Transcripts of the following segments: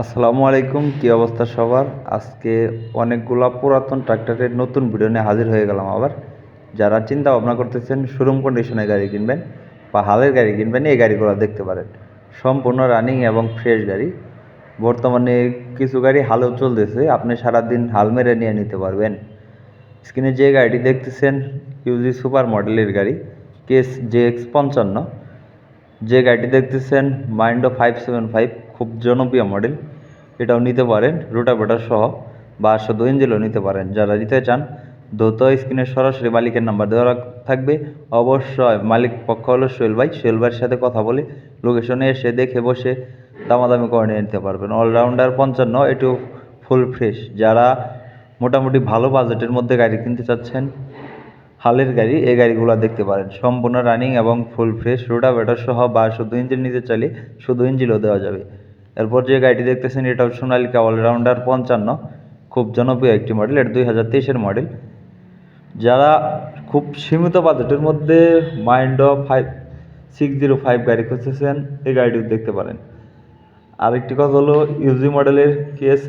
আসসালামু আলাইকুম, কী অবস্থা সবার? আজকে অনেকগুলা পুরাতন ট্রাক্টরের নতুন ভিডিও নিয়ে হাজির হয়ে গেলাম আবার। যারা চিন্তা ভাবনা করতেছেন শোরুম কন্ডিশনের গাড়ি কিনবেন বা হালের গাড়ি কিনবেন, এই গাড়িগুলো দেখতে পারেন। সম্পূর্ণ রানিং এবং ফ্রেশ গাড়ি। বর্তমানে কিছু গাড়ি হালেও চলতেছে, আপনি সারাদিন হাল মেরে নিয়ে নিতে পারবেন। স্ক্রিনে যে গাড়িটি দেখতেছেন ইউজি সুপার মডেলের গাড়ি, কেস জে এক্স পঞ্চান্ন। যে গাড়িটি দেখতেছেন মাইন্ডো ফাইভ সেভেন ফাইভ খুব জনপ্রিয় মডেল এটাও নিতে পারেন, রোটাভেটার সহ বা শুধু ইঞ্জিনও নিতে পারেন। যারা নিতে চান, দ্রুত স্ক্রিনে সরাসরি মালিকের নাম্বার দেওয়া থাকবে। অবশ্যই মালিক পক্ষ হলো সোহেল ভাই। সোহেল ভাইয়ের সাথে কথা বলে লোকেশনে এসে দেখে বসে দামাদামি করে নিয়ে নিতে পারবেন। অলরাউন্ডার পঞ্চান্ন, এটু ফুল ফ্রেশ যারা মোটামুটি ভালো বাজেটের মধ্যে গাড়ি কিনতে চাচ্ছেন, হালের গাড়ি, এই গাড়িগুলো দেখতে পারেন। সম্পূর্ণ রানিং এবং ফুল ফ্রেশ রোটাভেটার সহ বা শুধু ইঞ্জিন নিতে চাইলে শুধু ইঞ্জিনও দেওয়া যাবে। এরপর যে গাড়িটি দেখতেছেন এটা সোনালিকা অলরাউন্ডার পঞ্চান্ন, খুব জনপ্রিয় একটি মডেল এটা দুই হাজার তেইশের মডেল যারা খুব সীমিত বাজেটের মধ্যে মাইন্ড ফাইভ সিক্স জিরো ফাইভ গাড়ি খুঁজতেছেন, এই গাড়িটিও দেখতে পারেন। আরেকটি কথা হলো ইউজি মডেলের কেস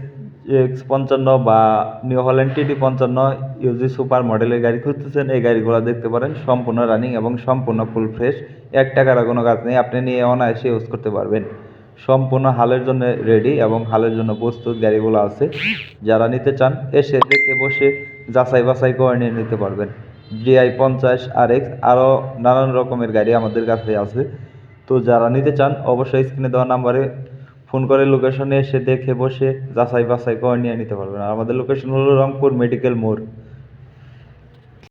এক্স পঞ্চান্ন বা নিউ হল্যান্ড টিটি পঞ্চান্ন ইউজি সুপার মডেলের গাড়ি খুঁজতেছেন, এই গাড়িগুলো দেখতে পারেন, সম্পূর্ণ রানিং এবং সম্পূর্ণ ফুল ফ্রেশ এক টাকার কোনো কাজ নেই, আপনি নিয়ে অনায়াসে ইউজ করতে পারবেন। সম্পূর্ণ হালের জন্য রেডি এবং হালের জন্য প্রস্তুত গাড়িগুলো আছে। যারা নিতে চান, এসে দেখে বসে যাচাই বাছাই করে নিয়ে নিতে পারবেন। জিআই পঞ্চাশ আর এক্স আরও নানান রকমের গাড়ি আমাদের কাছে আছে। তো যারা নিতে চান, অবশ্যই স্ক্রিনে দেওয়া নাম্বারে ফোন করে লোকেশনে এসে দেখে বসে যাচাই বাছাই করে নিয়ে নিতে পারবেন। আর আমাদের লোকেশন হলো রংপুর মেডিকেল মোড়।